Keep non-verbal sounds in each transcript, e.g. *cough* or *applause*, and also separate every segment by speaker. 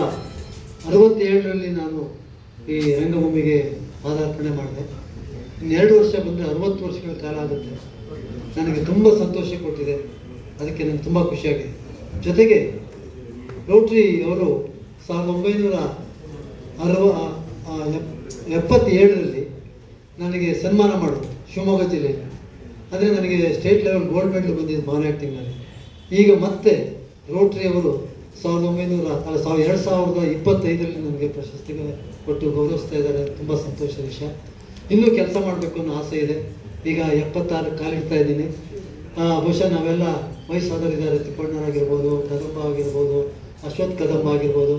Speaker 1: ಅರವತ್ತೇಳರಲ್ಲಿ ನಾನು ಈ ರಂಗಭೂಮಿಗೆ ಪಾದಾರ್ಪಣೆ ಮಾಡಿದೆ. ಇನ್ನೆರಡು ವರ್ಷ ಬಂದರೆ ಅರವತ್ತು ವರ್ಷಗಳ ಕಾಲ ಆಗುತ್ತೆ. ನನಗೆ ತುಂಬ ಸಂತೋಷ ಕೊಟ್ಟಿದೆ. ಅದಕ್ಕೆ ನನಗೆ ತುಂಬ ಖುಷಿಯಾಗಿದೆ. ಜೊತೆಗೆ ರೋಟ್ರಿ ಅವರು ಸಾವಿರದ ಒಂಬೈನೂರ ಅರವ ಎಪ್- ಎಪ್ಪತ್ತೇಳರಲ್ಲಿ ನನಗೆ ಸನ್ಮಾನ ಮಾಡಿದ್ರು ಶಿವಮೊಗ್ಗ ಜಿಲ್ಲೆಯಲ್ಲಿ. ಅಂದರೆ ನನಗೆ ಸ್ಟೇಟ್ ಲೆವೆಲ್ ಗೋಲ್ಡ್ ಮೆಡಲ್ ಬಂದಿದ್ದು ಮಾನ್ ಈಗ ಮತ್ತೆ ರೋಟ್ರಿ ಅವರು ಸಾವಿರದ ಒಂಬೈನೂರ, ಅಲ್ಲ, ಸಾವಿರದ ಎರಡು ಸಾವಿರದ ಇಪ್ಪತ್ತೈದರಲ್ಲಿ ನನಗೆ ಪ್ರಶಸ್ತಿಗೆ ಕೊಟ್ಟು ಗೌರವಿಸ್ತಾ ಇದ್ದಾರೆ. ತುಂಬ ಸಂತೋಷದ ವಿಷಯ. ಇನ್ನೂ ಕೆಲಸ ಮಾಡಬೇಕು ಅನ್ನೋ ಆಸೆ ಇದೆ. ಈಗ ಎಪ್ಪತ್ತಾರು ಕಾಲಿಡ್ತಾ ಇದ್ದೀನಿ. ಬಹುಶಃ ನಾವೆಲ್ಲ ವಯಸ್ಸಾದವರಿದ್ದಾರೆ. ತಿಪ್ಪಣ್ಣರಾಗಿರ್ಬೋದು ಕದಂಬ ಆಗಿರ್ಬೋದು, ಅಶ್ವಥ್ ಕದಂಬ ಆಗಿರ್ಬೋದು.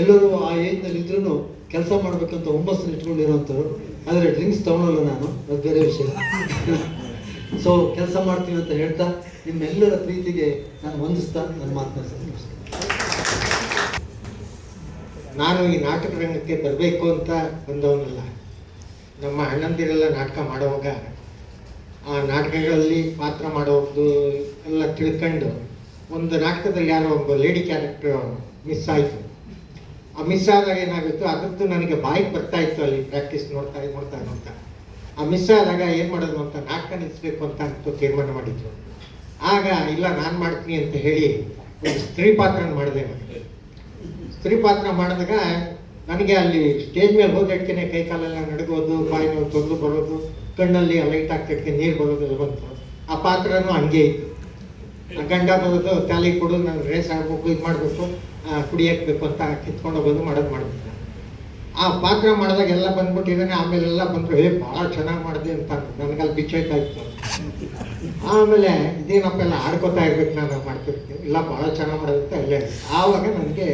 Speaker 1: ಎಲ್ಲರೂ ಆ ಏಜ್ನಲ್ಲಿ ಇದ್ರೂ ಕೆಲಸ ಮಾಡಬೇಕಂತ ಹುಮ್ಮಸ್ಸನ್ನು ಇಟ್ಕೊಂಡಿರೋಂಥವ್ರು. ಆದರೆ ಡ್ರಿಂಕ್ಸ್ ತೊಗೊಳಲ್ಲ ನಾನು. ಅದು ಬೇರೆ ವಿಷಯ. *laughs* ಸೊ ಕೆಲಸ ಮಾಡ್ತೀನಿ ಅಂತ ಹೇಳ್ತಾ ನಿಮ್ಮೆಲ್ಲರ ಪ್ರೀತಿಗೆ ನಾನು ಹೊಂದಿಸ್ತಾ ನನ್ನ ಮಾತನಾಡ್ತೀನಿ
Speaker 2: ನಾನು ಈ ನಾಟಕ ರಂಗಕ್ಕೆ ಬರಬೇಕು ಅಂತ ಬಂದವನಲ್ಲ. ನಮ್ಮ ಅಣ್ಣಂದಿರೆಲ್ಲ ನಾಟಕ ಮಾಡುವಾಗ ಆ ನಾಟಕಗಳಲ್ಲಿ ಪಾತ್ರ ಮಾಡೋದು ಎಲ್ಲ ತಿಳ್ಕೊಂಡು ಒಂದು ನಾಟಕದಲ್ಲಿ ಯಾರೋ ಒಬ್ಬ ಲೇಡಿ ಕ್ಯಾರೆಕ್ಟರ್ ಮಿಸ್ ಆಯಿತು. ಆ ಮಿಸ್ ಆದಾಗ ಏನಾಗಿತ್ತು ಅದರದ್ದು ನನಗೆ ಬಾಯಿಗೆ ಬರ್ತಾ ಇತ್ತು ಅಲ್ಲಿ ಪ್ರಾಕ್ಟೀಸ್ ನೋಡ್ತಾ ನೋಡ್ತಾ ನೋಡ್ತಾ. ಆ ಮಿಸ್ ಆದಾಗ ಏನು ಮಾಡೋದು ಅಂತ ನಾಟಕ ನಿಲ್ಲಿಸ್ಬೇಕು ಅಂತ ಅಂತೂ ತೀರ್ಮಾನ ಮಾಡಿದ್ರು. ಆಗ, ಇಲ್ಲ, ನಾನು ಮಾಡ್ತೀನಿ ಅಂತ ಹೇಳಿ ಸ್ತ್ರೀ ಪಾತ್ರ ಮಾಡಿದೆ ನಾನು. ಸ್ತ್ರೀ ಪಾತ್ರ ಮಾಡಿದಾಗ ನನಗೆ ಅಲ್ಲಿ ಸ್ಟೇಜ್ ಮೇಲೆ ಹೋದಕ್ಕೆ ಕೈ ಕಾಲೆಲ್ಲ ನಡಗೋದು ಬಾಯಿ ನೋವು ತೊಂದು ಬರೋದು, ಕಣ್ಣಲ್ಲಿ ಲೈಟ್ ಆಗ್ತಕ್ಕೆ ನೀರು ಬರೋದು, ಎಲ್ಲ ಬಂತು. ಆ ಪಾತ್ರನೂ ಹಂಗೆ ಇತ್ತು. ಗಂಡ ಬರೋದು ತಾಲಿ ಕೊಡು, ನಾನು ರೇಸ್ ಆಗಬೇಕು ಇದು ಮಾಡಬೇಕು ಕುಡಿಯಕ್ಕೆ ಅಂತ ಕಿತ್ಕೊಂಡು ಹೋಗೋದು ಮಾಡೋದು ಮಾಡಬೇಕು ಆ ಪಾತ್ರ ಮಾಡಿದಾಗ ಎಲ್ಲ ಬಂದ್ಬಿಟ್ಟಿದ್ದಾನೆ ಆಮೇಲೆ ಎಲ್ಲ ಬಂದರು ಏ, ಭಾಳ ಚೆನ್ನಾಗಿ ಮಾಡಿದೆ ಅಂತ ನನಗಲ್ಲಿ ಬಿಚ್ಚೋಯ್ತಾ ಇತ್ತು. ಆಮೇಲೆ ಇದೇನಪ್ಪ, ಎಲ್ಲ ಆಡ್ಕೋತಾ ಇರ್ಬೇಕು ನಾನು ಮಾಡ್ತಿರ್ತೀನಿ. ಇಲ್ಲ, ಭಾಳ ಚೆನ್ನಾಗಿ ಮಾಡೋದಂತ ಎಲ್ಲ ಆವಾಗ ನನಗೆ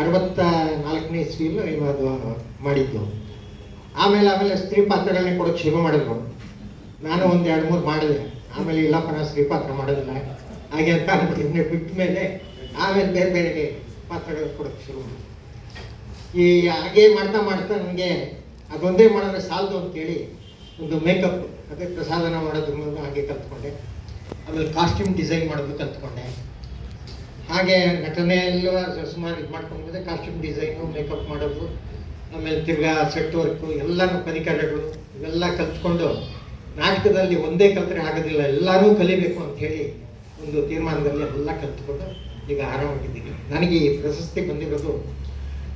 Speaker 2: ಅರವತ್ತ ನಾಲ್ಕನೇ ಇಸ್ವಿಲು ಅದು ಮಾಡಿದ್ದು. ಆಮೇಲೆ ಆಮೇಲೆ ಸ್ತ್ರೀ ಪಾತ್ರಗಳನ್ನೇ ಕೊಡೋಕ್ಕೆ ಶುರು ಮಾಡಿದ್ರು. ನಾನು ಒಂದು ಎರಡು ಮೂರು ಮಾಡಿದೆ. ಆಮೇಲೆ ಇಲ್ಲಪ್ಪ, ನಾನು ಸ್ತ್ರೀ ಪಾತ್ರ ಮಾಡೋದಿಲ್ಲ ಹಾಗೆ ಅಂತ ಅಂದ್ಬಿಟ್ಟಿದ್ದೆ ಬಿಟ್ಟ ಮೇಲೆ ಆಮೇಲೆ ಬೇರೆ ಬೇರೆ ಪಾತ್ರಗಳು ಕೊಡೋಕ್ಕೆ ಶುರು ಮಾಡಿದೆ. ಈ ಹಾಗೆ ಮಾಡ್ತಾ ಮಾಡ್ತಾ ನನಗೆ ಅದೊಂದೇ ಮಾಡಿದ್ರೆ ಸಾಲದು ಅಂತೇಳಿ ಒಂದು ಮೇಕಪ್, ಅದೇ ಪ್ರಸಾದನ ಮಾಡೋದ್ರ ಮೂಲಕ ಹಾಗೆ ಕಲ್ತ್ಕೊಂಡೆ. ಆಮೇಲೆ ಕಾಸ್ಟ್ಯೂಮ್ ಡಿಸೈನ್ ಮಾಡೋದು ಕಲ್ತ್ಕೊಂಡೆ. ಹಾಗೆ ನಟನೆ ಎಲ್ಲ ಸುಮಾರು ಇದು ಮಾಡ್ಕೊಂಡು ಕಾಸ್ಟ್ಯೂಮ್ ಡಿಸೈನು ಮೇಕಪ್ ಮಾಡೋದು, ಆಮೇಲೆ ತಿರ್ಗಾ ಸೆಟ್ ವರ್ಕು ಎಲ್ಲನೂ ಪರಿಕರಗಳು ಇವೆಲ್ಲ ಕಲ್ತ್ಕೊಂಡು ನಾಟಕದಲ್ಲಿ ಒಂದೇ ಕಲ್ತ್ರೆ ಆಗೋದಿಲ್ಲ, ಎಲ್ಲರೂ ಕಲಿಬೇಕು ಅಂತ ಹೇಳಿ ಒಂದು ತೀರ್ಮಾನದಲ್ಲಿ ಎಲ್ಲ ಕಲ್ತ್ಕೊಂಡು ಈಗ ಆರಾಮಾಗಿದ್ದೀನಿ ನನಗೆ ಈ ಪ್ರಶಸ್ತಿ ಬಂದಿರೋದು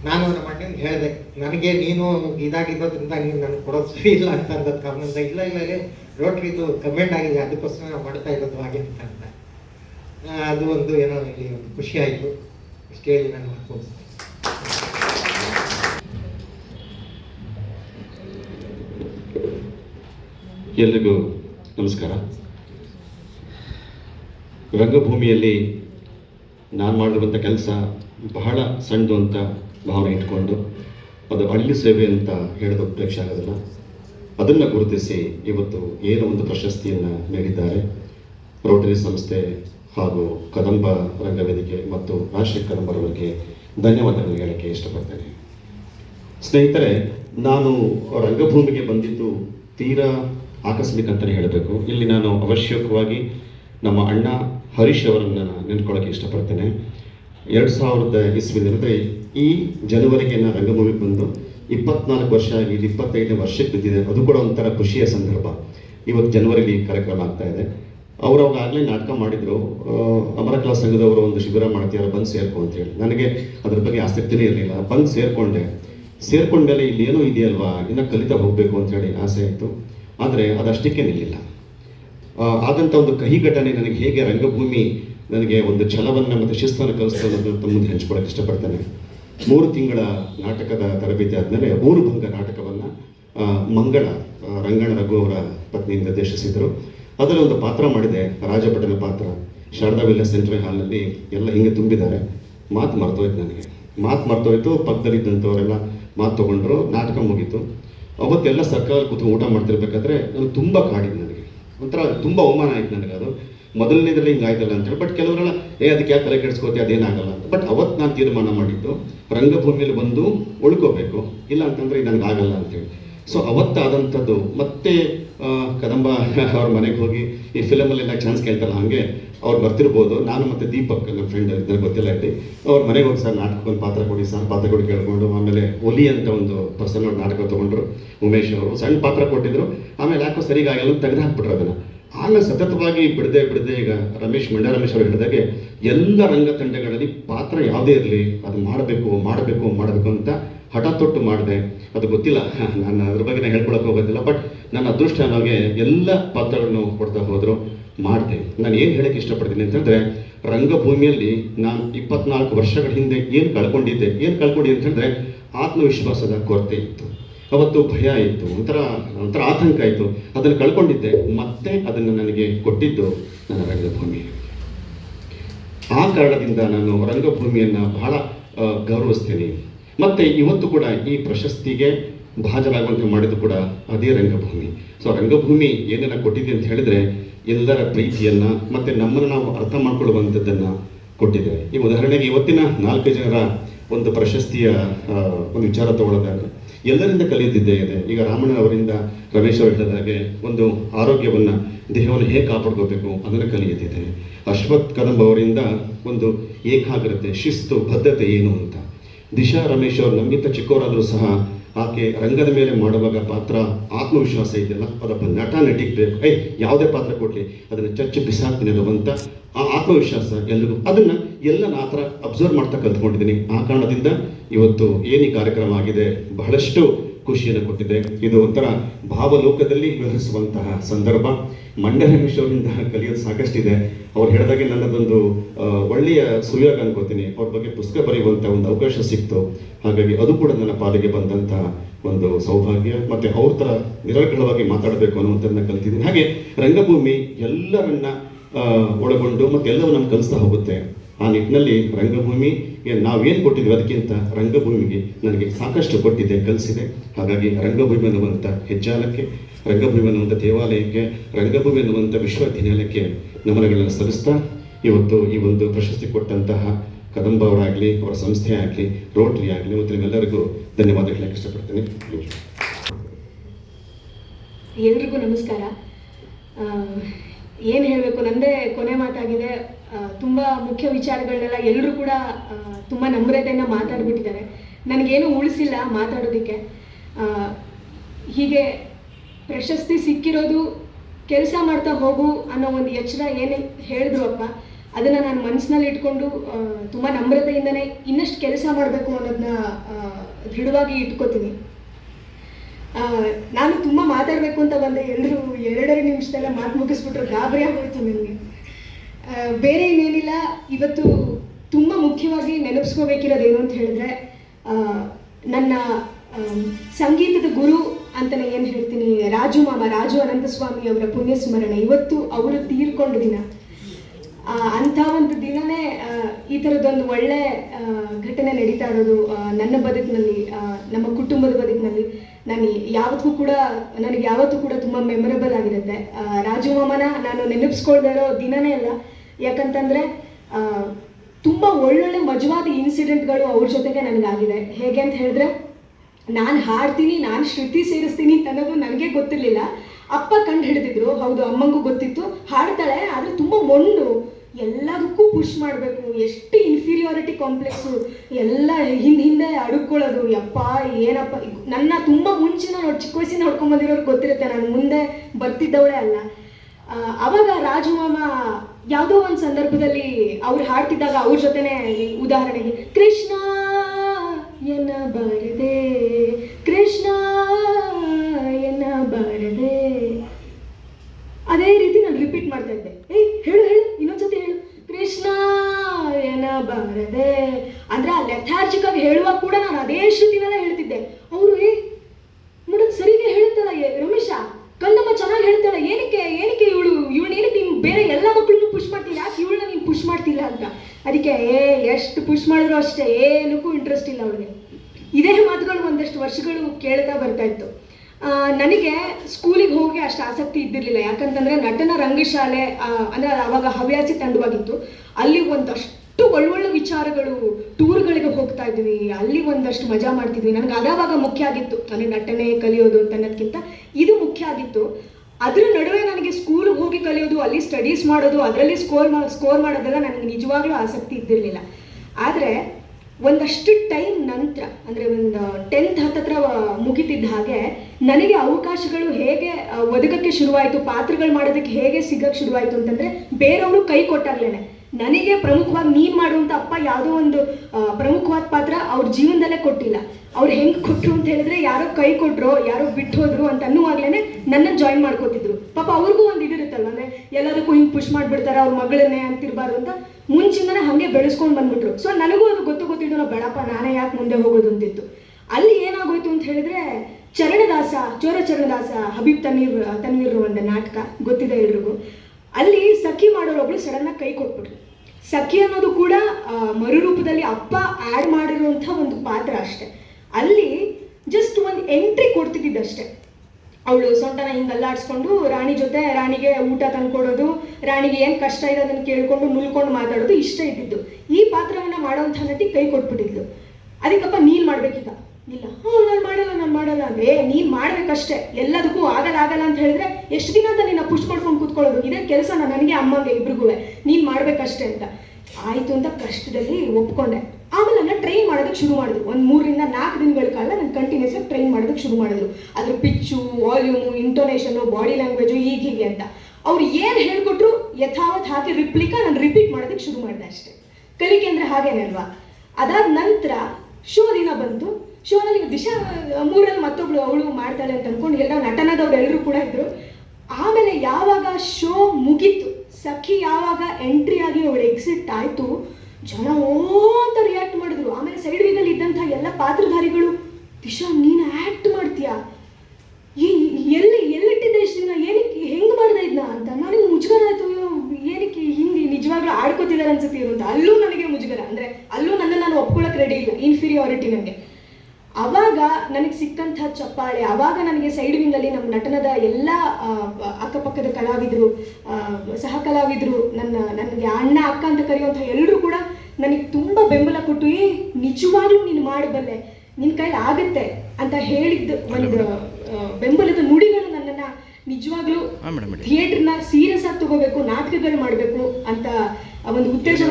Speaker 2: ನಾನು ನಮ್ಮ ಅಣ್ಣನಿಗೆ ಹೇಳಿದೆ, ನನಗೆ ನೀನು ಇದಾಗಿರೋದ್ರಿಂದ ನೀನು ನನಗೆ ಕೊಡೋದು ಸರಿ ಇಲ್ಲ ಅಂತ ಅಂದದ ಕಾರಣದಿಂದ ಇಲ್ಲ ಇಲ್ಲ ರೋಟ್ರಿದು ಕಮೆಂಟ್ ಆಗಿದೆ ಅದಕ್ಕೋಸ್ಕರ ಮಾಡ್ತಾ ಇರೋದು ಹಾಗೆ ಅಂತ ಅದು ಒಂದು ಏನೋ ಇಲ್ಲಿ ಒಂದು ಖುಷಿ ಆಯಿತು. ಇಷ್ಟು ಹೇಳಿ ನಾನು ಮಾಡ್ಕೊಂಡು
Speaker 3: ಎಲ್ರಿಗೂ ನಮಸ್ಕಾರ. ರಂಗಭೂಮಿಯಲ್ಲಿ ನಾನು ಮಾಡಿರುವಂಥ ಕೆಲಸ ಬಹಳ ಸಣ್ಣದು ಅಂತ ಭಾವನೆ ಇಟ್ಕೊಂಡು, ಅದು ಹಳ್ಳಿ ಸೇವೆ ಅಂತ ಹೇಳಿದ ಉಪೇಕ್ಷೆ ಆಗೋದಿಲ್ಲ ಅದನ್ನು ಗುರುತಿಸಿ ಇವತ್ತು ಏನೋ ಒಂದು ಪ್ರಶಸ್ತಿಯನ್ನು ನೀಡಿದ್ದಾರೆ. ರೋಟರಿ ಸಂಸ್ಥೆ ಹಾಗೂ ಕದಂಬ ರಂಗವೇದಿಕೆ ಮತ್ತು ರಾಜಶೇಖರ್ ಕದಂಬರವರಿಗೆ ಧನ್ಯವಾದಗಳು ಹೇಳಕ್ಕೆ ಇಷ್ಟಪಡ್ತೇನೆ. ಸ್ನೇಹಿತರೆ, ನಾನು ರಂಗಭೂಮಿಗೆ ಬಂದಿದ್ದು ತೀರಾ ಆಕಸ್ಮಿಕ ಅಂತಲೇ ಹೇಳಬೇಕು. ಇಲ್ಲಿ ನಾನು ಅವಶ್ಯಕವಾಗಿ ನಮ್ಮ ಅಣ್ಣ ಹರೀಶ್ ಅವರನ್ನು ನೆನ್ಕೊಳ್ಳೋಕೆ ಇಷ್ಟಪಡ್ತೇನೆ. ಎರಡು ಸಾವಿರದ ಇಸ್ವಿನಲ್ಲಿ ಈ ಜನವರಿಗೆ ನಾನು ರಂಗಭೂಮಿಗೆ ಬಂದು ಇಪ್ಪತ್ನಾಲ್ಕು ವರ್ಷ ಆಗಿ ಇದು ಇಪ್ಪತ್ತೈದನೇ ವರ್ಷಕ್ಕೆ ಬಿದ್ದಿದೆ. ಅದು ಕೂಡ ಒಂಥರ ಖುಷಿಯ ಸಂದರ್ಭ. ಇವತ್ತು ಜನವರಿಲಿ ಕಾರ್ಯಕ್ರಮ ಆಗ್ತಾ ಇದೆ. ಅವರು ಆಗಲೇ ನಾಟಕ ಮಾಡಿದ್ರು. ಅಮರ ಕ್ಲಾಸ್ ಸಂಘದವರು ಒಂದು ಶಿಬಿರ ಮಾಡ್ತೀರ ಬಂದು ಸೇರ್ಕೊ ಅಂತ ಹೇಳಿ ನನಗೆ ಅದ್ರ ಬಗ್ಗೆ ಆಸಕ್ತಿನೇ ಇರಲಿಲ್ಲ. ಬಂದು ಸೇರ್ಕೊಂಡೆ. ಸೇರ್ಕೊಂಡ್ಮೇಲೆ ಇಲ್ಲಿ ಏನೋ ಇದೆಯಲ್ವಾ? ಇನ್ನು ಕಲಿತಾ ಹೋಗಬೇಕು ಅಂತ ಹೇಳಿ ಆಸೆ ಆಯಿತು. ಆದರೆ ಅದಷ್ಟಕ್ಕೆ ನಿಲ್ಲಿಲ್ಲ. ಆದಂಥ ಒಂದು ಕಹಿ ಘಟನೆ ನನಗೆ ಹೇಗೆ ರಂಗಭೂಮಿ ನನಗೆ ಒಂದು ಛಲವನ್ನು ಮತ್ತು ಶಿಸ್ತನ್ನು ಕಲಿಸ್ತು ಅನ್ನೋದನ್ನು ತಮ್ಮ ಮುಂದೆ ಹಂಚ್ಕೊಳಕ್ಕೆ ಇಷ್ಟಪಡ್ತೇನೆ. ಮೂರು ತಿಂಗಳ ನಾಟಕದ ತರಬೇತಿ ಆದಮೇಲೆ ಊರು ಭಂಗ ನಾಟಕವನ್ನು ಮಂಗಳ ರಂಗಣ್ಣ ರಂಗಣ ರಘು ಅವರ ಪತ್ನಿ ನಿರ್ದೇಶಿಸಿದರು ಅದರಲ್ಲಿ ಒಂದು ಪಾತ್ರ ಮಾಡಿದೆ, ರಾಜಭಟನ ಪಾತ್ರ. ಶಾರದಾ ವಿಲ್ಲ ಸೆಂಟ್ರಲ್ ಹಾಲ್ನಲ್ಲಿ ಎಲ್ಲ ಹಿಂಗೆ ತುಂಬಿದ್ದಾರೆ. ಮಾತು ಮರ್ತೋಯ್ತು ನನಗೆ. ಮಾತು ಮರ್ತೋಯ್ತು, ಪಕ್ಕದಲ್ಲಿದ್ದಂಥವರೆಲ್ಲ ಮಾತು ತಗೊಂಡ್ರು, ನಾಟಕ ಮುಗೀತು. ಅವತ್ತೆಲ್ಲ ಸರ್ಕಾರ ಕೂತು ಊಟ ಮಾಡ್ತಿರ್ಬೇಕಾದ್ರೆ ನಾನು ತುಂಬ ಕಾಡಿದ್ದು ನನಗೆ. ಒಂಥರ ತುಂಬ ಅವಮಾನ ಆಯ್ತು ನನಗೆ ಅದು. ಮೊದಲನೇದ್ರಲ್ಲಿ ಹಿಂಗಾಯ್ತಲ್ಲ ಅಂತೇಳಿ ಬಟ್ ಕೆಲವರೆಲ್ಲ, ಏ, ಅದಕ್ಕೆ ಯಾಕೆ ತಲೆ ಕೆಡಿಸ್ಕೋತಿ? ಅದೇನಾಗಲ್ಲ? ಅಂತ. ಬಟ್ ಅವತ್ತು ನಾನು ತೀರ್ಮಾನ ಮಾಡಿದ್ದು, ರಂಗಭೂಮಿಯಲ್ಲಿ ಬಂದು ಉಳ್ಕೋಬೇಕು. ಇಲ್ಲ ಅಂತಂದ್ರೆ ಆಗಲ್ಲ ಅಂತೇಳಿ ಸೊ ಅವತ್ತಾದಂಥದ್ದು, ಮತ್ತೆ ಕದಂಬ *laughs* ಅವ್ರ ಮನೆಗೆ ಹೋಗಿ ಈ ಫಿಲಮಲ್ಲೆಲ್ಲ ಚಾನ್ಸ್ ಕೇಳ್ತಲ್ಲ ಹಾಗೆ ಅವ್ರು ಬರ್ತಿರ್ಬೋದು. ನಾನು ಮತ್ತೆ ದೀಪಕ್ ನನ್ನ ಫ್ರೆಂಡ್ ಇದ್ದಾರೆ, ಗೊತ್ತಿಲ್ಲ ಇಟ್ಟು ಅವ್ರ ಮನೆಗೆ ಹೋಗಿ ಸರ್ ನಾಟಕ ಒಂದು ಪಾತ್ರ ಕೊಡಿ, ಸರ್ ಪಾತ್ರ ಕೊಡಿ ಕೇಳ್ಕೊಂಡು, ಆಮೇಲೆ ಒಲಿ ಅಂತ ಒಂದು ಪರ್ಸನ್ ಅವ್ರು ನಾಟಕ ತೊಗೊಂಡ್ರು, ಉಮೇಶ್ ಅವರು. ಸಣ್ಣ ಪಾತ್ರ ಕೊಟ್ಟಿದ್ರು. ಆಮೇಲೆ ಯಾಕೋ ಸರಿಗಾಗಲ್ಲ ತೆಗೆದು ಹಾಕ್ಬಿಟ್ರು ಅದನ್ನು. ಆಮೇಲೆ ಸತತವಾಗಿ ಬಿಡದೆ ಬಿಡದೆ ಈಗ ರಮೇಶ್ ಮಂಡ ರಮೇಶ್ ಅವರು ಹೇಳಿದಾಗೆ, ಎಲ್ಲ ರಂಗ ತಂಡಗಳಲ್ಲಿ ಪಾತ್ರ ಯಾವುದೇ ಇರಲಿ, ಅದು ಮಾಡಬೇಕು ಮಾಡಬೇಕು ಮಾಡಬೇಕು ಅಂತ ಹಠ ತೊಟ್ಟು ಮಾಡಿದೆ. ಅದು ಗೊತ್ತಿಲ್ಲ. *laughs* ನಾನು ಅದ್ರ ಬಗ್ಗೆ ನಾನು ಹೇಳ್ಕೊಳಕ್ಕೆ ಹೋಗೋದಿಲ್ಲ. ಬಟ್ ನನ್ನ ಅದೃಷ್ಟ ನನಗೆ ಎಲ್ಲ ಪಾತ್ರಗಳನ್ನು ಕೊಡ್ತಾ ಹೋದರು. ಮಾಡಿದೆ. ನಾನು ಏನು ಹೇಳಕ್ಕೆ ಇಷ್ಟಪಡ್ತೀನಿ ಅಂತಂದರೆ, ರಂಗಭೂಮಿಯಲ್ಲಿ ನಾನು ಇಪ್ಪತ್ನಾಲ್ಕು ವರ್ಷಗಳ ಹಿಂದೆ ಏನು ಕಳ್ಕೊಂಡಿದ್ದೆ? ಏನು ಕಳ್ಕೊಂಡಿದ್ದೆ ಅಂತಂದರೆ, ಆತ್ಮವಿಶ್ವಾಸದ ಕೊರತೆ ಇತ್ತು. ಅವತ್ತು ಭಯ ಇತ್ತು. ಒಂಥರ ಒಂಥರ ಆತಂಕ ಇತ್ತು. ಅದನ್ನು ಕಳ್ಕೊಂಡಿದ್ದೆ. ಮತ್ತೆ ಅದನ್ನು ನನಗೆ ಕೊಟ್ಟಿದ್ದು ನನ್ನ ರಂಗಭೂಮಿ. ಆ ಕಾರಣದಿಂದ ನಾನು ರಂಗಭೂಮಿಯನ್ನು ಬಹಳ ಗೌರವಿಸ್ತೀನಿ. ಮತ್ತೆ ಇವತ್ತು ಕೂಡ ಈ ಪ್ರಶಸ್ತಿಗೆ ಭಾಜರಾಗುವಂತೆ ಮಾಡಿದ್ದು ಕೂಡ ಅದೇ ರಂಗಭೂಮಿ. ಸೊ ರಂಗಭೂಮಿ ಏನನ್ನ ಕೊಟ್ಟಿದೆ ಅಂತ ಹೇಳಿದ್ರೆ ಎಲ್ಲರ ಪ್ರೀತಿಯನ್ನ ಮತ್ತೆ ನಮ್ಮನ್ನು ನಾವು ಅರ್ಥ ಮಾಡ್ಕೊಳ್ಳುವಂಥದ್ದನ್ನ ಕೊಟ್ಟಿದೆ. ಈ ಉದಾಹರಣೆಗೆ ಇವತ್ತಿನ ನಾಲ್ಕು ಜನರ ಒಂದು ಪ್ರಶಸ್ತಿಯ ಒಂದು ವಿಚಾರ ತಗೊಳ್ಳೋದಾಗ ಎಲ್ಲರಿಂದ ಕಲಿಯುತ್ತಿದ್ದೇ ಇದೆ. ಈಗ ರಾಮಣ್ಣ ಅವರಿಂದ ರಮೇಶ್ ಅವರು ಹೇಳಿದಾಗೆ ಒಂದು ಆರೋಗ್ಯವನ್ನ ದೇಹವನ್ನು ಹೇಗೆ ಕಾಪಾಡ್ಕೋಬೇಕು ಅದನ್ನು ಕಲಿಯುತ್ತಿದ್ದೇನೆ. ಅಶ್ವಥ್ ಕದಂಬ ಅವರಿಂದ ಒಂದು ಏಕಾಗ್ರತೆ, ಶಿಸ್ತು ಬದ್ಧತೆ ಏನು ಅಂತ. ದಿಶಾ ರಮೇಶ್ ಅವರು ನಮಗಿಂತ ಚಿಕ್ಕವರಾದರೂ ಸಹ ಆಕೆ ರಂಗದ ಮೇಲೆ ಮಾಡುವಾಗ ಪಾತ್ರ ಆತ್ಮವಿಶ್ವಾಸ ಇದೆಯಲ್ಲ ಅದಪ್ಪ ನಟ ನಟಿಗೆ ಬೇಕು ಐ ಯಾವುದೇ ಪಾತ್ರ ಕೊಡಲಿ. ಅದನ್ನು ಚಚ್ಚು ಬಿಸಾಕ್ತೀನಿ ಅನ್ನುವಂಥ ಆ ಆತ್ಮವಿಶ್ವಾಸ ಎಲ್ರಿಗೂ. ಅದನ್ನು ಎಲ್ಲ ಆ ಥರ ಅಬ್ಸರ್ವ್ ಮಾಡ್ತಾ ಕಲ್ತ್ಕೊಂಡಿದ್ದೀನಿ. ಆ ಕಾರಣದಿಂದ ಇವತ್ತು ಏನು ಈ ಕಾರ್ಯಕ್ರಮ ಆಗಿದೆ, ಬಹಳಷ್ಟು ಖುಷಿಯನ್ನು ಕೊಟ್ಟಿದೆ. ಇದು ಒಂಥರ ಭಾವಲೋಕದಲ್ಲಿ ವಿವರಿಸುವಂತಹ ಸಂದರ್ಭ. ಮಂಡ್ಯ ರಮೇಶ್ ಕಲಿಯೋದು ಸಾಕಷ್ಟಿದೆ. ಅವ್ರು ಹೇಳಿದಾಗೆ ನನ್ನದೊಂದು ಒಳ್ಳೆಯ ಸುಯೋಗ ಅನ್ಕೋತೀನಿ. ಅವ್ರ ಬಗ್ಗೆ ಪುಸ್ತಕ ಬರೆಯುವಂಥ ಒಂದು ಅವಕಾಶ ಸಿಕ್ತು. ಹಾಗಾಗಿ ಅದು ಕೂಡ ನನ್ನ ಪಾಲಿಗೆ ಬಂದಂತಹ ಒಂದು ಸೌಭಾಗ್ಯ. ಮತ್ತೆ ಅವ್ರ ಥರ ನಿರರ್ಗಳವಾಗಿ ಮಾತಾಡಬೇಕು ಅನ್ನುವಂಥದ್ದನ್ನ ಕಲ್ತಿದ್ದೀನಿ. ಹಾಗೆ ರಂಗಭೂಮಿ ಎಲ್ಲರನ್ನ ಒಳಗೊಂಡು ಮತ್ತೆ ಎಲ್ಲವೂ ನಮ್ಗೆ ಕಲಿಸ್ತಾ ಹೋಗುತ್ತೆ. ಆ ನಿಟ್ಟಿನಲ್ಲಿ ರಂಗಭೂಮಿಗೆ ನಾವೇನು ಕೊಟ್ಟಿದ್ವಿ ಅದಕ್ಕಿಂತ ರಂಗಭೂಮಿಗೆ ನನಗೆ ಸಾಕಷ್ಟು ಕೊಟ್ಟಿದೆ ಕಲಿಸಿದೆ. ಹಾಗಾಗಿ ರಂಗಭೂಮಿ ಅನ್ನುವಂಥ ಹೆಜ್ಜಾಲಕ್ಕೆ, ರಂಗಭೂಮಿ ಅನ್ನುವಂಥ ದೇವಾಲಯಕ್ಕೆ, ರಂಗಭೂಮಿ ಅನ್ನುವಂಥ ವಿಶ್ವವಿದ್ಯಾನಿಲಯಕ್ಕೆ ನಮನಗಳನ್ನು ಸಲ್ಲಿಸ್ತಾ, ಇವತ್ತು ಈ ಒಂದು ಪ್ರಶಸ್ತಿ ಕೊಟ್ಟಂತಹ ಕದಂಬ ಅವರಾಗಲಿ, ಅವರ ಸಂಸ್ಥೆ ಆಗಲಿ, ರೋಟರಿ ಆಗಲಿ, ಮತ್ತು ನಿಮ್ಮೆಲ್ಲರಿಗೂ ಧನ್ಯವಾದ ಹೇಳಕ್ಕೆ ಇಷ್ಟಪಡ್ತೀನಿ.
Speaker 4: ಎಲ್ರಿಗೂ ನಮಸ್ಕಾರ. ಏನು ಹೇಳಬೇಕು? ನಂದೇ ಕೊನೆ ಮಾತಾಗಿದೆ. ತುಂಬ ಮುಖ್ಯ ವಿಚಾರಗಳನ್ನೆಲ್ಲ ಎಲ್ಲರೂ ಕೂಡ ತುಂಬ ನಮ್ರತೆಯನ್ನು ಮಾತಾಡ್ಬಿಟ್ಟಿದ್ದಾರೆ. ನನಗೇನು ಉಳಿಸಿಲ್ಲ ಮಾತಾಡೋದಕ್ಕೆ. ಹೀಗೆ ಪ್ರಶಸ್ತಿ ಸಿಕ್ಕಿರೋದು ಕೆಲಸ ಮಾಡ್ತಾ ಹೋಗು ಅನ್ನೋ ಒಂದು ಎಚ್ಚರ ಏನು ಹೇಳಿದ್ರು ಅಪ್ಪ, ಅದನ್ನು ನಾನು ಮನಸ್ಸಿನಲ್ಲಿ ಇಟ್ಕೊಂಡು ತುಂಬ ನಮ್ರತೆಯಿಂದನೇ ಇನ್ನಷ್ಟು ಕೆಲಸ ಮಾಡಬೇಕು ಅನ್ನೋದನ್ನ ದೃಢವಾಗಿ ಇಟ್ಕೋತೀನಿ. ನಾನು ತುಂಬ ಮಾತಾಡಬೇಕು ಅಂತ ಬಂದೆ. ಎಲ್ಲರೂ ಎರಡೆರಡು ನಿಮಿಷದಲ್ಲ ಮಾತು ಮುಗಿಸ್ಬಿಟ್ರು ಗಾಬರಿ ಆಗೋಯ್ತು ನನಗೆ ಬೇರೆ ಇನ್ನೇನಿಲ್ಲ. ಇವತ್ತು ತುಂಬ ಮುಖ್ಯವಾಗಿ ನೆನಪಿಸ್ಕೋಬೇಕಿರೋದು ಏನು ಅಂತ ಹೇಳಿದ್ರೆ ನನ್ನ ಸಂಗೀತದ ಗುರು ಅಂತಲೇ ಏನು ಹೇಳ್ತೀನಿ, ರಾಜು ಮಾಮ ರಾಜು ಅನಂತಸ್ವಾಮಿ ಅವರ ಪುಣ್ಯ ಸ್ಮರಣೆ ಇವತ್ತು ಅವರು ತೀರ್ಕೊಂಡ ದಿನ. ಅಂಥ ಒಂದು ದಿನನೇ ಈ ಥರದ್ದೊಂದು ಒಳ್ಳೆ ಘಟನೆ ನಡೀತಾ ಇರೋದು ನನ್ನ ಬದುಕಿನಲ್ಲಿ ನಮ್ಮ ಕುಟುಂಬದ ಬದುಕಿನಲ್ಲಿ. ನಾನು ಯಾವತ್ತೂ ಕೂಡ, ನನಗೆ ಯಾವತ್ತೂ ಕೂಡ ತುಂಬ ಮೆಮೊರಬಲ್ ಆಗಿರುತ್ತೆ. ರಾಜು ಮಾಮನ ನಾನು ನೆನಪಿಸ್ಕೊಳ್ದೇ ಇರೋ ದಿನನೇ ಅಲ್ಲ. ಯಾಕಂತಂದರೆ ತುಂಬ ಒಳ್ಳೊಳ್ಳೆ ಮಜವಾದ ಇನ್ಸಿಡೆಂಟ್ಗಳು ಅವ್ರ ಜೊತೆಗೆ ನನಗಾಗಿದೆ. ಹೇಗೆ ಅಂತ ಹೇಳಿದ್ರೆ, ನಾನು ಹಾಡ್ತೀನಿ, ನಾನು ಶ್ರುತಿ ಸೇರಿಸ್ತೀನಿ ಅಂತ ಅನ್ನೋದು ನನಗೆ ಗೊತ್ತಿರಲಿಲ್ಲ. ಅಪ್ಪ ಕಂಡು ಹಿಡಿದಿದ್ರು, ಹೌದು, ಅಮ್ಮಂಗೂ ಗೊತ್ತಿತ್ತು. ಹಾಡ್ತಾಳೆ, ಆದರೆ ತುಂಬ ಮೊಂಡು. ಎಲ್ಲದಕ್ಕೂ ಪುಷ್ ಮಾಡಬೇಕು. ಎಷ್ಟು ಇನ್ಫೀರಿಯಾರಿಟಿ ಕಾಂಪ್ಲೆಕ್ಸು ಎಲ್ಲ ಹಿಂದೆ ಹಿಂದೆ ಅಡುಕೊಳ್ಳೋದು. ಯಪ್ಪ, ಏನಪ್ಪ, ನನ್ನ ತುಂಬ ಮುಂಚಿನ ನೋಡಿ, ಚಿಕ್ಕ ವಯಸ್ಸಿನ ನೋಡ್ಕೊಂಬಂದಿರೋರು ಗೊತ್ತಿರುತ್ತೆ, ನಾನು ಮುಂದೆ ಬರ್ತಿದ್ದವಳೇ ಅಲ್ಲ. ಅವಾಗ ರಾಜಮಾಮ ಯಾವುದೋ ಒಂದು ಸಂದರ್ಭದಲ್ಲಿ ಅವ್ರು ಹಾಡ್ತಿದ್ದಾಗ ಅವ್ರ ಜೊತೆನೆ ಉದಾಹರಣೆಗೆ ಕೃಷ್ಣ ಎನ್ನ ಬರದೆ ಕೃಷ್ಣ ಎನ್ನ ಬರದೆ ಅದೇ ರೀತಿ ನಾನು ರಿಪೀಟ್ ಮಾಡ್ತಾ ಇದ್ದೆ. ಏಯ್, ಹೇಳು ಹೇಳು, ಇನ್ನೊಂದ್ಸತಿ ಹೇಳು. ಕೃಷ್ಣ ಎನ ಬರದೆ ಅಂದ್ರೆ ಆ ಲೆಥಾರ್ಜಿಕ್ ಆಗಿ ಹೇಳುವಾಗ ಕೂಡ ನಾನು ಅದೇ ಶ್ರುತಿನೆಲ್ಲ ಹೇಳ್ತಿದ್ದೆ. ಅವರು ಏ ಮೇಡಮ್ ಸರಿಗೆ ಹೇಳುತ್ತಲ್ಲ ಏ- ರಮೇಶ ಕಂದಮ್ಮ ಚೆನ್ನಾಗಿ ಹೇಳ್ತಾಳೆ ಏನಕ್ಕೆ ಏನಕ್ಕೆ ಇವಳು ಇವಳು ಏನಕ್ಕೆ ನೀನು ಬೇರೆ ಎಲ್ಲ ಮಕ್ಕಳನ್ನು ಪುಷ್ ಮಾಡ್ತಿಲ್ಲ ಯಾಕೆ ಇವಳನ್ನ ನೀನು ಪುಷ್ ಮಾಡ್ತಿಲ್ಲ ಅಂತ? ಅದಕ್ಕೆ, ಏ, ಎಷ್ಟು ಪುಷ್ ಮಾಡಿದ್ರು ಅಷ್ಟೇ, ಏನಕ್ಕೂ ಇಂಟ್ರೆಸ್ಟ್ ಇಲ್ಲ ಅವಳಿಗೆ. ಇದೇ ಮಾತುಗಳು ಒಂದಷ್ಟು ವರ್ಷಗಳು ಕೇಳ್ತಾ ಬರ್ತಾ ಇತ್ತು. ನನಗೆ ಸ್ಕೂಲಿಗೆ ಹೋಗಿ ಅಷ್ಟು ಆಸಕ್ತಿ ಇದ್ದಿರಲಿಲ್ಲ. ಯಾಕಂತಂದ್ರೆ ನಟನ ರಂಗಶಾಲೆ ಅಂದ್ರೆ ಅವಾಗ ಹವ್ಯಾಸಿ ತಂಡವಾಗಿತ್ತು. ಅಲ್ಲಿ ಒಂದಷ್ಟು ಒಳ್ಳೊಳ್ಳೆ ವಿಚಾರಗಳು, ಟೂರ್ಗಳಿಗೆ ಹೋಗ್ತಾ ಇದ್ವಿ. ಅಲ್ಲಿ ಒಂದಷ್ಟು ಮಜಾ ಮಾಡ್ತಿದ್ವಿ. ನನಗೆ ಅದಾವಾಗ ಮುಖ್ಯ ಆಗಿತ್ತು. ನನಗೆ ನಟನೆ, ಕಲಿಯೋದು ಅಂತ ಅನ್ನೋದಕ್ಕಿಂತ ಇದು ಮುಖ್ಯ ಆಗಿತ್ತು. ಅದ್ರ ನಡುವೆ ನನಗೆ ಸ್ಕೂಲ್ ಹೋಗಿ ಕಲಿಯೋದು, ಅಲ್ಲಿ ಸ್ಟಡೀಸ್ ಮಾಡೋದು, ಅದರಲ್ಲಿ ಸ್ಕೋರ್ ಮಾ ಸ್ಕೋರ್ ಮಾಡೋದೆಲ್ಲ ನನಗೆ ನಿಜವಾಗ್ಲೂ ಆಸಕ್ತಿ ಇದ್ದಿರಲಿಲ್ಲ. ಆದರೆ ಒಂದಷ್ಟು ಟೈಮ್ ನಂತರ, ಅಂದರೆ ಒಂದು ಟೆಂತ್ ಹತ್ತತ್ರ ಮುಗಿತಿದ್ದ ಹಾಗೆ ನನಗೆ ಅವಕಾಶಗಳು ಹೇಗೆ ಒದಗಕ್ಕೆ ಶುರುವಾಯಿತು, ಪಾತ್ರಗಳು ಮಾಡೋದಕ್ಕೆ ಹೇಗೆ ಸಿಗಕ್ಕೆ ಶುರುವಾಯಿತು ಅಂತಂದರೆ ಬೇರೆಯವರು ಕೈ ಕೊಟ್ಟಾಗ್ಲೇನೆ ನನಗೆ ಪ್ರಮುಖವಾಗಿ ನೀನು ಮಾಡುವಂತ ಅಪ್ಪ ಯಾವುದೋ ಒಂದು ಪ್ರಮುಖವಾದ ಪಾತ್ರ ಅವ್ರ ಜೀವನದಲ್ಲೇ ಕೊಟ್ಟಿಲ್ಲ. ಅವ್ರು ಹೆಂಗ್ ಕೊಟ್ರು ಅಂತ ಹೇಳಿದ್ರೆ ಯಾರೋ ಕೈ ಕೊಟ್ರು, ಯಾರೋ ಬಿಟ್ಟು ಹೋದ್ರು ಅಂತ ಅನ್ನುವಾಗ್ಲೇ ನನ್ನ ಜಾಯಿನ್ ಮಾಡ್ಕೋತಿದ್ರು. ಪಾಪ ಅವ್ರಿಗೂ ಒಂದು ಇದಿರುತ್ತಲ್ವ, ಅಂದ್ರೆ ಎಲ್ಲದಕ್ಕೂ ಹಿಂಗೆ ಪುಷ್ ಮಾಡಿಬಿಡ್ತಾರೆ, ಅವ್ರ ಮಗಳನ್ನೇ ಅಂತಿರ್ಬಾರ್ದು ಅಂತ ಮುಂಚಿಂದನೇ ಹಂಗೆ ಬೆಳೆಸ್ಕೊಂಡು ಬಂದ್ಬಿಟ್ರು. ಸೊ ನನಗೂ ಅದು ಗೊತ್ತು ಗೊತ್ತಿದ್ದು ನಾವು ಬೇಡಪ್ಪ, ನಾನೇ ಯಾಕೆ ಮುಂದೆ ಹೋಗೋದು ಅಂತಿತ್ತು. ಅಲ್ಲಿ ಏನಾಗೋಯ್ತು ಅಂತ ಹೇಳಿದ್ರೆ ಚರಣದಾಸ, ಚೋರ ಚರಣದಾಸ, ಹಬೀಬ್ ತನ್ವೀರ್ ತನ್ವೀರ್ ಒಂದು ನಾಟಕ, ಗೊತ್ತಿದೆ ಎಲ್ರಿಗೂ. ಅಲ್ಲಿ ಸಖಿ ಮಾಡೋಳೊಬ್ಳು ಸಡನ್ನಾಗಿ ಕೈ ಕೊಟ್ಬಿಟ್ರು. ಸಖಿ ಅನ್ನೋದು ಕೂಡ ಮರುರೂಪದಲ್ಲಿ ಅಪ್ಪ ಆ್ಯಡ್ ಮಾಡಿರುವಂಥ ಒಂದು ಪಾತ್ರ ಅಷ್ಟೆ. ಅಲ್ಲಿ ಜಸ್ಟ್ ಒಂದು ಎಂಟ್ರಿ ಕೊಡ್ತಿದ್ದಷ್ಟೆ ಅವಳು ಸೊಂಟನ ಹಿಂಗೆ ಅಲ್ಲಾಡಿಸ್ಕೊಂಡು ರಾಣಿ ಜೊತೆ ರಾಣಿಗೆ ಊಟ ತಂದ್ಕೊಡೋದು, ರಾಣಿಗೆ ಏನು ಕಷ್ಟ ಇದೆ ಅದನ್ನು ಕೇಳ್ಕೊಂಡು ನುಲ್ಕೊಂಡು ಮಾತಾಡೋದು ಇಷ್ಟ ಇದ್ದಿದ್ದು. ಈ ಪಾತ್ರವನ್ನು ಮಾಡೋಂಥ ನಟಿ ಕೈ ಕೊಟ್ಬಿಟ್ಟಿದ್ಲು. ಅದಕ್ಕಪ್ಪ ನೀನು ಮಾಡ್ಬೇಕೀಗ. ಇಲ್ಲ. ಹ್ಞೂ ನಾನು ಮಾಡಲ್ಲ ನಾನು ಮಾಡಲ್ಲ ಅಂದ್ರೆ ನೀನು ಮಾಡ್ಬೇಕಷ್ಟೇ. ಎಲ್ಲದಕ್ಕೂ ಆಗಲ್ಲ ಆಗಲ್ಲ ಅಂತ ಹೇಳಿದ್ರೆ ಎಷ್ಟು ದಿನ ಅಂತ ನಿನ್ನ ಪುಷ್ ಮಾಡ್ಕೊಂಡು ಕೂತ್ಕೊಳ್ಳೋದು? ಇದೇ ಕೆಲಸ ನನಗೆ, ಅಮ್ಮಗೆ, ಇಬ್ರಿಗೂ. ನೀನು ಮಾಡ್ಬೇಕಷ್ಟೇ ಅಂತ. ಆಯಿತು ಅಂತ ಕಷ್ಟದಲ್ಲಿ ಒಪ್ಕೊಂಡೆ. ಆಮೇಲೆ ನಾನು ಟ್ರೈನ್ ಮಾಡೋದಕ್ಕೆ ಶುರು ಮಾಡಿದ್ರು. ಒಂದು ಮೂರರಿಂದ ನಾಲ್ಕು ದಿನಗಳ ಕಾಲ ನಾನು ಕಂಟಿನ್ಯೂಸ್ ಆಗಿ ಟ್ರೈನ್ ಮಾಡೋದಕ್ಕೆ ಶುರು ಮಾಡಿದ್ರು. ಅದ್ರ pitch volume intonation body language ಹೀಗೆ ಹೀಗೆ ಅಂತ. ಅವ್ರು ಏನು ಹೇಳ್ಕೊಟ್ರು, ಯಥಾವತ್ ಹಾಕಿ ರಿಪ್ಲಿಕಾ ನಾನು ರಿಪೀಟ್ ಮಾಡೋದಕ್ಕೆ ಶುರು ಮಾಡಿದೆ ಅಷ್ಟೇ. ಕಲಿಕೆ ಅಂದರೆ ಹಾಗೇನೆ ಅಲ್ವಾ ಅದಾದ ನಂತರ ಶೋ ದಿನ ಬಂತು. ಶೋನಲ್ಲಿ ದಿಶಾ ಮೂರಲ್ಲಿ ಮತ್ತೊಬ್ಳು ಅವಳು ಮಾಡ್ತಾಳೆ ಅಂತ ಅನ್ಕೊಂಡು ಎಲ್ಲ ನಟನದವ್ರು ಎಲ್ಲರೂ ಕೂಡ ಇದ್ರು. ಆಮೇಲೆ ಯಾವಾಗ ಶೋ ಮುಗೀತು, ಸಖಿ ಯಾವಾಗ ಎಂಟ್ರಿ ಆಗಿ ಅವಳು ಎಕ್ಸಿಟ್ ಆಯಿತು, ಜನ ಓ ಅಂತ ರಿಯಾಕ್ಟ್ ಮಾಡಿದ್ರು. ಆಮೇಲೆ ಸೈಡ್ ವೀಗಲ್ಲಿ ಇದ್ದಂಥ ಎಲ್ಲ ಪಾತ್ರಧಾರಿಗಳು, ದಿಶಾ ನೀನು ಆ್ಯಕ್ಟ್ ಮಾಡ್ತೀಯಾ? ಎಲ್ಲಿ, ಎಲ್ಲಿಟ್ಟಿದ್ದೆ ಇಷ್ಟ ದಿನ ಏನಕ್ಕೆ ಹೆಂಗೆ ಮಾಡ್ದೆ ಇದ್ನ ಅಂತ? ನನಗೆ ಮುಜುಗರ ಆಯಿತು. ಏನಕ್ಕೆ ಹಿಂಗೆ ನಿಜವಾಗ್ಲೂ ಆಡ್ಕೋತಿದ್ದಾರೆ ಅನ್ಸುತ್ತೆ ಅಂತ? ಅಲ್ಲೂ ನನಗೆ ಮುಜುಗರ. ಅಂದರೆ ಅಲ್ಲೂ ನನ್ನ ನಾನು ಒಪ್ಕೊಳ್ಳೋಕೆ ರೆಡಿ ಇಲ್ಲ. ಇನ್ಫೀರಿಯಾರಿಟಿ ನನಗೆ ಅವಾಗ ನನಗೆ ಸಿಕ್ಕಂತಹ ಚಪ್ಪಾಳೆ ಅವಾಗ ನನಗೆ ಸೈಡ್ ವಿಂಗಲ್ಲಿ ನಮ್ಮ ನಟನದ ಎಲ್ಲ ಅಕ್ಕಪಕ್ಕದ ಕಲಾವಿದರು ಸಹ ಕಲಾವಿದರು ನನ್ನ ನನಗೆ ಅಣ್ಣ ಅಕ್ಕ ಅಂತ ಕರೆಯುವಂಥ ಎಲ್ಲರೂ ಕೂಡ ನನಗೆ ತುಂಬ ಬೆಂಬಲ ಕೊಟ್ಟು ಏ ನಿಜವಾಗ್ಲೂ ನೀನು ಮಾಡಬಲ್ಲೆ ನಿನ್ನ ಕೈಲಿ ಆಗುತ್ತೆ ಅಂತ ಹೇಳಿದ್ದ ಒಂದು ಬೆಂಬಲದ ನುಡಿಗಳು ನನ್ನನ್ನು ನಿಜವಾಗ್ಲೂ ಥಿಯೇಟರ್ನ ಸೀರಿಯಸ್ ಆಗಿ ತಗೋಬೇಕು ನಾಟಕಗಳು ಮಾಡಬೇಕು ಅಂತ ಆ ಒಂದು ಉತ್ತೇಜನ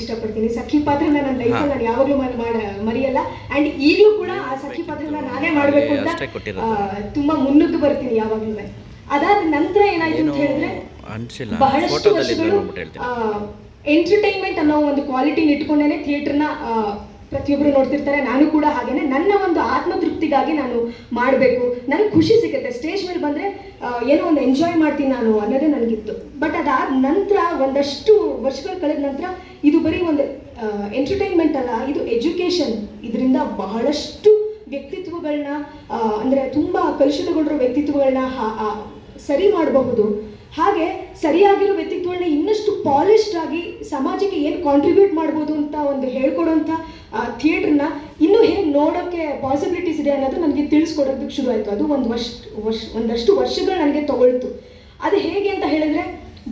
Speaker 4: ಇಷ್ಟಪಡ್ತೀನಿ. ಸಖಿ ಪಾತ್ರನ ನನ್ನ ಲೈಫಲ್ಲಿ ನಾನು ಯಾವಾಗಲೂ ಮಾಡ ಮರೆಯಲ್ಲ. ಅಂಡ್ ಈಗಲೂ ಕೂಡ ಆ ಸಖಿ ಪಾತ್ರನ ನಾನೇ ಮಾಡಬೇಕು ಅಂತ ತುಂಬಾ ಮುನ್ನುಗ್ಗು ಬರ್ತೀನಿ ಯಾವಾಗಲೂ ಅದಾದ ನಂತರ ಏನಾಯ್ತು ಅಂತ ಹೇಳಿದ್ರೆ ಬಹಳಷ್ಟು ವರ್ಷಗಳು ಎಂಟರ್ಟೈನ್ಮೆಂಟ್ ಅನ್ನೋ ಒಂದು ಕ್ವಾಲಿಟಿನ ಇಟ್ಕೊಂಡೇನೆ ಥಿಯೇಟರ್ನ ಪ್ರತಿಯೊಬ್ಬರು ನೋಡ್ತಿರ್ತಾರೆ. ನಾನು ಕೂಡ ಹಾಗೇನೆ. ನನ್ನ ಒಂದು ಆತ್ಮತೃಪ್ತಿಗಾಗಿ ನಾನು ಮಾಡಬೇಕು. ನನಗೆ ಖುಷಿ ಸಿಗುತ್ತೆ. ಸ್ಟೇಜ್ ಮೇಲೆ ಬಂದರೆ ಏನೋ ಒಂದು ಎಂಜಾಯ್ ಮಾಡ್ತೀನಿ ನಾನು ಅನ್ನೋದೇ ನನಗಿತ್ತು. ಬಟ್ ಅದಾದ ನಂತರ ಒಂದಷ್ಟು ವರ್ಷಗಳು ಕಳೆದ ನಂತರ ಇದು ಬರೀ ಒಂದು ಎಂಟರ್ಟೈನ್ಮೆಂಟ್ ಅಲ್ಲ, ಇದು ಎಜುಕೇಷನ್ ಇದರಿಂದ ಬಹಳಷ್ಟು ವ್ಯಕ್ತಿತ್ವಗಳನ್ನ ಅಂದರೆ ತುಂಬ ಕಲುಷಿತಗೊಂಡಿರೋ ವ್ಯಕ್ತಿತ್ವಗಳನ್ನ ಸರಿ ಮಾಡಬಹುದು. ಹಾಗೆ ಸರಿಯಾಗಿರೋ ವ್ಯಕ್ತಿತ್ವಗಳನ್ನ ಇನ್ನಷ್ಟು ಪಾಲಿಶ್ಡ್ ಆಗಿ ಸಮಾಜಕ್ಕೆ ಏನು ಕಾಂಟ್ರಿಬ್ಯೂಟ್ ಮಾಡ್ಬೋದು ಅಂತ ಒಂದು ಹೇಳ್ಕೊಡೋಂಥ ಥಿಯೇಟ್ರನ್ನ ಇನ್ನೂ ಹೇಗೆ ನೋಡೋಕ್ಕೆ ಪಾಸಿಬಿಲಿಟೀಸ್ ಇದೆ ಅನ್ನೋದು ನನಗೆ ತಿಳಿಸ್ಕೊಡೋದಕ್ಕೆ ಶುರು ಆಯಿತು. ಅದು ಒಂದು ವರ್ಷ ವರ್ಷ, ಒಂದಷ್ಟು ವರ್ಷಗಳು ನನಗೆ ತಗೊಳ್ತು. ಅದು ಹೇಗೆ ಅಂತ ಹೇಳಿದ್ರೆ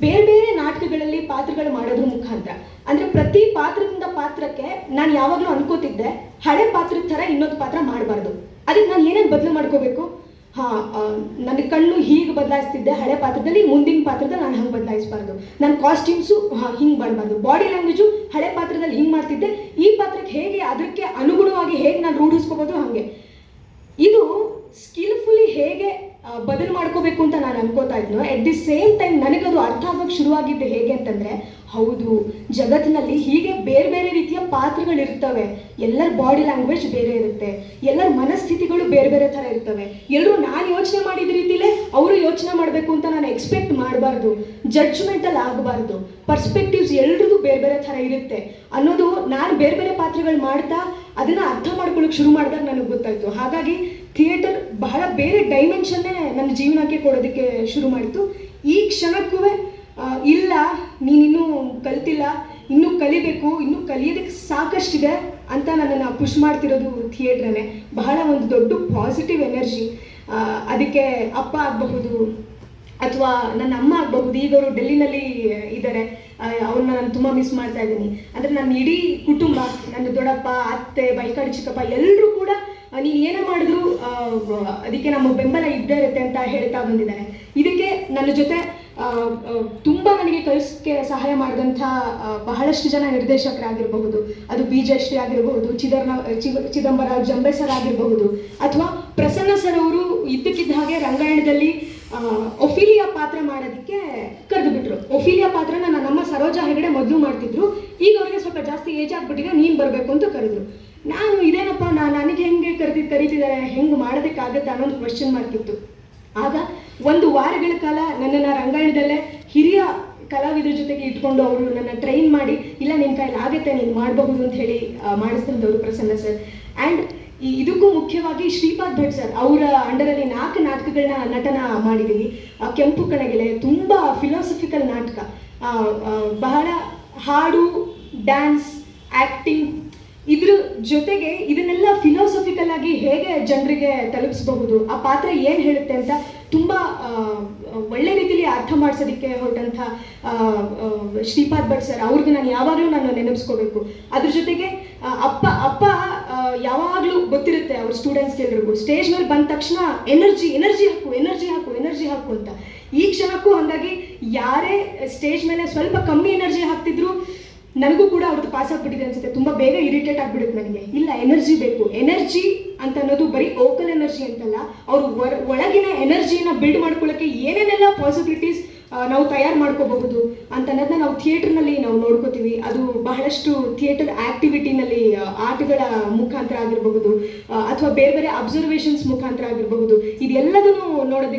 Speaker 4: ಬೇರೆ ಬೇರೆ ನಾಟಕಗಳಲ್ಲಿ ಪಾತ್ರಗಳು ಮಾಡೋದ್ರ ಮುಖಾಂತರ. ಅಂದರೆ ಪ್ರತಿ ಪಾತ್ರದಿಂದ ಪಾತ್ರಕ್ಕೆ ನಾನು ಯಾವಾಗಲೂ ಅನ್ಕೋತಿದ್ದೆ, ಹಳೆ ಪಾತ್ರದ ಥರ ಇನ್ನೊಂದು ಪಾತ್ರ ಮಾಡಬಾರ್ದು. ಅದಕ್ಕೆ ನಾನು ಏನೇನು ಬದಲು ಮಾಡ್ಕೋಬೇಕು? ಹಾಂ ನನ್ನ ಕಣ್ಣು ಹೀಗೆ ಬದಲಾಯಿಸ್ತಿದ್ದೆ, ಹಳೆ ಪಾತ್ರದಲ್ಲಿ ಮುಂದಿನ ಪಾತ್ರದಲ್ಲಿ ನಾನು ಹಂಗೆ ಬದಲಾಯಿಸಬಾರ್ದು. ನನ್ನ ಕಾಸ್ಟ್ಯೂಮ್ಸು ಹಿಂಗೆ ಮಾಡಬಾರ್ದು. ಬಾಡಿ ಲ್ಯಾಂಗ್ವೇಜು ಹಳೆ ಪಾತ್ರದಲ್ಲಿ ಹಿಂಗೆ ಮಾಡ್ತಿದ್ದೆ. ಈ ಪಾತ್ರಕ್ಕೆ ಹೇಗೆ, ಅದಕ್ಕೆ ಅನುಗುಣವಾಗಿ ಹೇಗೆ ನಾನು ರೂಢಿಸ್ಕೋಬೋದು ಹಾಗೆ. ಇದು ಸ್ಕಿಲ್ಫುಲಿ ಹೇಗೆ ಬದಲು ಮಾಡ್ಕೋಬೇಕು ಅಂತ ನಾನು ಅನ್ಕೋತಾ ಇದ್ನು ಎಟ್ ದಿ ಸೇಮ್ ಟೈಮ್ ನನಗದು ಅರ್ಥ ಆಗೋಕೆ ಶುರುವಾಗಿದ್ದು ಹೇಗೆ ಅಂತಂದರೆ, ಹೌದು, ಜಗತ್ತಿನಲ್ಲಿ ಹೀಗೆ ಬೇರೆ ಬೇರೆ ರೀತಿಯ ಪಾತ್ರಗಳಿರ್ತವೆ ಎಲ್ಲರ ಬಾಡಿ ಲ್ಯಾಂಗ್ವೇಜ್ ಬೇರೆ ಇರುತ್ತೆ. ಎಲ್ಲರ ಮನಸ್ಥಿತಿಗಳು ಬೇರೆ ಬೇರೆ ಥರ ಇರ್ತವೆ. ಎಲ್ಲರೂ ನಾನು ಯೋಚನೆ ಮಾಡಿದ ರೀತಿಲೇ ಅವರು ಯೋಚನೆ ಮಾಡಬೇಕು ಅಂತ ನಾನು ಎಕ್ಸ್ಪೆಕ್ಟ್ ಮಾಡಬಾರ್ದು. ಜಡ್ಜ್ಮೆಂಟಲ್ಲಿ ಆಗಬಾರ್ದು. ಪರ್ಸ್ಪೆಕ್ಟಿವ್ಸ್ ಎಲ್ರದ್ದು ಬೇರೆ ಬೇರೆ ಥರ ಇರುತ್ತೆ. ಅನ್ನೋದು ನಾನು ಬೇರೆ ಬೇರೆ ಪಾತ್ರಗಳು ಮಾಡ್ತಾ ಅದನ್ನು ಅರ್ಥ ಮಾಡ್ಕೊಳ್ಳೋಕೆ ಶುರು ಮಾಡಿದಾಗ ನನಗೆ ಗೊತ್ತಾಯಿತು. ಹಾಗಾಗಿ ಥಿಯೇಟರ್ ಬಹಳ ಬೇರೆ ಡೈಮೆನ್ಷನ್ನೇ ನನ್ನ ಜೀವನಕ್ಕೆ ಕೊಡೋದಕ್ಕೆ ಶುರು ಮಾಡಿತು ಈ ಕ್ಷಣಕ್ಕೂ ಇಲ್ಲ, ನೀನಿನ್ನೂ ಕಲ್ತಿಲ್ಲ, ಇನ್ನೂ ಕಲಿಬೇಕು, ಇನ್ನೂ ಕಲಿಯೋದಕ್ಕೆ ಸಾಕಷ್ಟಿದೆ ಅಂತ ನನ್ನನ್ನು ಪುಷ್ ಮಾಡ್ತಿರೋದು ಥಿಯೇಟ್ರನ್ನೇ ಬಹಳ ಒಂದು ದೊಡ್ಡ ಪಾಸಿಟಿವ್ ಎನರ್ಜಿ ಅದಕ್ಕೆ ಅಪ್ಪ ಆಗಬಹುದು, ಅಥವಾ ನನ್ನ ಅಮ್ಮ ಆಗಬಹುದು, ಈಗ ಅವರು ಡೆಲ್ಲಿನಲ್ಲಿ ಇದ್ದಾರೆ. ಅವ್ರನ್ನ ನಾನು ತುಂಬ ಮಿಸ್ ಮಾಡ್ತಾ ಇದ್ದೀನಿ. ಅಂದರೆ ನನ್ನ ಇಡೀ ಕುಟುಂಬ, ನನ್ನ ದೊಡ್ಡಪ್ಪ, ಅತ್ತೆ, ಬೈಕಾಡಿ ಚಿಕ್ಕಪ್ಪ ಎಲ್ಲರೂ ಕೂಡ ನೀನು ಏನೇ ಮಾಡಿದ್ರು ಅದಕ್ಕೆ ನಮ್ಮ ಬೆಂಬಲ ಇದ್ದೇ ಇರುತ್ತೆ ಅಂತ ಹೇಳ್ತಾ ಬಂದಿದ್ದಾರೆ ಇದಕ್ಕೆ ನನ್ನ ಜೊತೆ ತುಂಬ ನನಗೆ ಕಲಿಸಕ್ಕೆ ಸಹಾಯ ಮಾಡಿದಂಥ ಬಹಳಷ್ಟು ಜನ ನಿರ್ದೇಶಕರಾಗಿರಬಹುದು. ಅದು ಬಿ ಜಯಶ್ರೀ ಆಗಿರಬಹುದು, ಚಿದರ್ನ ಚಿದಂಬರ ಜಂಬೆ ಸರ್ ಆಗಿರಬಹುದು. ಅಥವಾ ಪ್ರಸನ್ನ ಸರ್ ಅವರು ಇದ್ದಕ್ಕಿದ್ದ ಹಾಗೆ ರಂಗಾಯಣದಲ್ಲಿ ಒಫಿಲಿಯಾ ಪಾತ್ರ ಮಾಡೋದಕ್ಕೆ ಕರೆದು ಬಿಟ್ರು ಒಫಿಲಿಯಾ ಪಾತ್ರನ ನಮ್ಮ ಸರೋಜಾ ಹೆಗಡೆ ಮೊದಲು ಮಾಡ್ತಿದ್ರು. ಈಗ ಅವರಿಗೆ ಸ್ವಲ್ಪ ಜಾಸ್ತಿ ಏಜ್ ಆಗ್ಬಿಟ್ಟಿದೆ, ನೀನು ಬರಬೇಕು ಅಂತ ಕರೆದ್ರು. ನಾನು ಇದೇನಪ್ಪ ನಾ ನನಗೆ ಹೆಂಗೆ ಕರೆದಿ ಕರೀತಿದ್ದಾರೆ ಹೆಂಗೆ ಮಾಡೋದಕ್ಕಾಗತ್ತಾ ಅನ್ನೋದು ಕ್ವಶನ್ ಮಾರ್ಕ್ ಇತ್ತು. ಆಗ ಒಂದು ವಾರಗಳ ಕಾಲ ನನ್ನನ್ನು ರಂಗಾಯಣದಲ್ಲೇ ಹಿರಿಯ ಕಲಾವಿದರ ಜೊತೆಗೆ ಇಟ್ಕೊಂಡು ಅವರು ನನ್ನ ಟ್ರೈನ್ ಮಾಡಿ ಇಲ್ಲ ನಿನ್ನ ಕೈಲಿ ಆಗುತ್ತೆ ನೀನು ಮಾಡಬಹುದು ಅಂತ ಹೇಳಿ ಮಾಡಿಸ್ತಂಥವ್ರು ಪ್ರಸನ್ನ ಸರ್ ಆ್ಯಂಡ್ ಇದಕ್ಕೂ ಮುಖ್ಯವಾಗಿ ಶ್ರೀಪಾದ್ ಭಟ್ ಸರ್ ಅವರ ಅಂಡರಲ್ಲಿ ನಾಲ್ಕು ನಾಟಕಗಳನ್ನ ನಟನ ಮಾಡಿದ್ದೀನಿ. ಆ, ಕೆಂಪು ಕಣಗೆಲೆ ತುಂಬ ಫಿಲಾಸಫಿಕಲ್ ನಾಟಕ. ಬಹಳ ಹಾಡು ಡ್ಯಾನ್ಸ್ ಆ್ಯಕ್ಟಿಂಗ್ ಇದ್ರ ಜೊತೆಗೆ ಇದನ್ನೆಲ್ಲ ಫಿಲಾಸಫಿಕಲ್ ಆಗಿ ಹೇಗೆ ಜನರಿಗೆ ತಲುಪಿಸಬಹುದು? ಆ ಪಾತ್ರ ಏನು ಹೇಳುತ್ತೆ ಅಂತ ತುಂಬ ಒಳ್ಳೆ ರೀತಿಯಲ್ಲಿ ಅರ್ಥ ಮಾಡಿಸೋದಕ್ಕೆ ಆ, ಶ್ರೀಪಾದ್ ಭಟ್ ಸರ್ ಅವ್ರಿಗೆ ನಾನು ಯಾವಾಗಲೂ ನಾನು ನೆನಪಿಸ್ಕೋಬೇಕು. ಅದ್ರ ಜೊತೆಗೆ ಅಪ್ಪ ಅಪ್ಪ ಯಾವಾಗಲೂ ಗೊತ್ತಿರುತ್ತೆ ಅವ್ರ ಸ್ಟೂಡೆಂಟ್ಸ್ಗೆ ಎಲ್ರಿಗೂ. ಸ್ಟೇಜ್ ಮೇಲೆ ಬಂದ ತಕ್ಷಣ ಎನರ್ಜಿ ಎನರ್ಜಿ ಹಾಕು ಎನರ್ಜಿ ಹಾಕು ಎನರ್ಜಿ ಹಾಕು ಅಂತ. ಈ ಕ್ಷಣಕ್ಕೂ ಹಂಗಾಗಿ ಯಾರೇ ಸ್ಟೇಜ್ ಮೇಲೆ ಸ್ವಲ್ಪ ಕಮ್ಮಿ ಎನರ್ಜಿ ಹಾಕ್ತಿದ್ರು ನನಗೂ ಕೂಡ ಅವ್ರದ್ದು ಪಾಸ್ ಆಗ್ಬಿಟ್ಟಿದೆ ಅನ್ಸುತ್ತೆ. ತುಂಬಾ ಬೇಗ ಇರಿಟೇಟ್ ಆಗ್ಬಿಡುತ್ತೆ ನನಗೆ. ಇಲ್ಲ ಎನರ್ಜಿ ಬೇಕು. ಎನರ್ಜಿ ಅಂತ ಅನ್ನೋದು ಬರೀ ಓಕಲ್ ಎನರ್ಜಿ ಅಂತಲ್ಲ, ಅವ್ರ ಒಳಗಿನ ಎನರ್ಜಿನ ಬಿಲ್ಡ್ ಮಾಡ್ಕೊಳ್ಳೋಕ್ಕೆ ಏನೇನೆಲ್ಲ ಪಾಸಿಬಿಲಿಟೀಸ್ ನಾವು ತಯಾರು ಮಾಡ್ಕೋಬಹುದು ಅಂತ ಅನ್ನೋದನ್ನ ನಾವು ಥಿಯೇಟರ್ನಲ್ಲಿ ನಾವು ನೋಡ್ಕೋತೀವಿ. ಅದು ಬಹಳಷ್ಟು ಥಿಯೇಟರ್ ಆಕ್ಟಿವಿಟಿನಲ್ಲಿ ಆಟಗಳ ಮುಖಾಂತರ ಆಗಿರಬಹುದು ಅಥವಾ ಬೇರೆ ಬೇರೆ ಅಬ್ಸರ್ವೇಷನ್ಸ್ ಮುಖಾಂತರ ಆಗಿರಬಹುದು. ಇದೆಲ್ಲದನ್ನು ನೋಡೋದಕ್ಕೆ